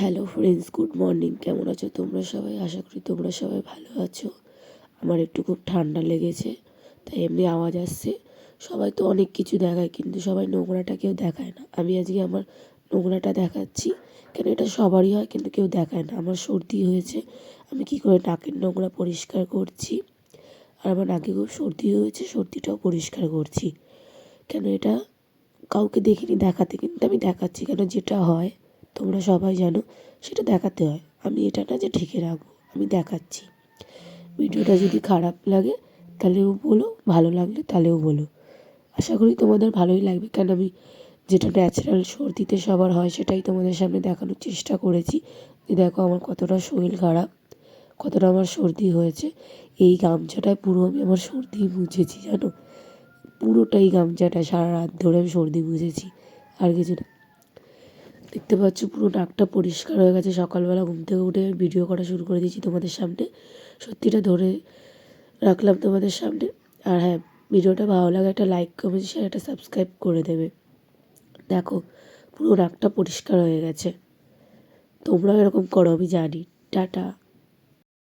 Hello friends good morning কেমন আছো তোমরা সবাই? আশা করি তোমরা সবাই ভালো আছো। আমার একটু খুব ঠান্ডা লেগেছে, তাই এমনি আওয়াজ আসছে। সবাই তো অনেক কিছু দেখায়, কিন্তু সবাই নোংরাটা কেউ দেখায় না। আমি আজকে আমার নোংরাটা দেখাচ্ছি। কেন এটা সবারই হয়, কিন্তু কেউ দেখায় না। আমার সর্দি হয়েছে, আমি কী করে নাকের নোংরা পরিষ্কার করছি? আর আমার নাকে খুব সর্দি হয়েছে, সর্দিটাও পরিষ্কার করছি। কেন এটা? কাউকে দেখিনি দেখাতে, কিন্তু আমি দেখাচ্ছি। কেন যেটা হয়? তোমরা সবাই জানো, সেটা দেখাতে হয়। আমি এটা না যে ঢেকে রাখব, আমি দেখাচ্ছি। ভিডিওটা যদি খারাপ লাগে, তাহলেও বলো, ভালো লাগলে তাহলেও বলো। আশা করি তোমাদের ভালোই লাগবে, কেন আমি যেটা ন্যাচারাল সর্দিতে সবার হয়, সেটাই তোমাদের সামনে দেখানোর চেষ্টা করেছি। যে দেখো আমার কতটা শরীর খারাপ, কতটা আমার সর্দি হয়েছে। এই গামছাটায় পুরো আমি আমার সর্দি মুছেছি জানো? পুরোটাই গামছাটা সারা রাত ধরে আমি সর্দি মুছেছি আর কিছু না। দেখতে পাচ্ছ পুরো নাকটা পরিষ্কার হয়ে গেছে। সকালবেলা ঘুম থেকে উঠে ভিডিও করা শুরু করে দিয়েছি তোমাদের সামনে। সত্যিটা ধরে রাখলাম তোমাদের সামনে। আর হ্যাঁ ভিডিওটা ভালো লাগে একটা লাইক কমেন্ট শেয়ার একটা সাবস্ক্রাইব করে দেবে। দেখো, পুরো নাকটা পরিষ্কার হয়ে গেছে। তোমরাও এরকম করো, আমি জানি। টাটা।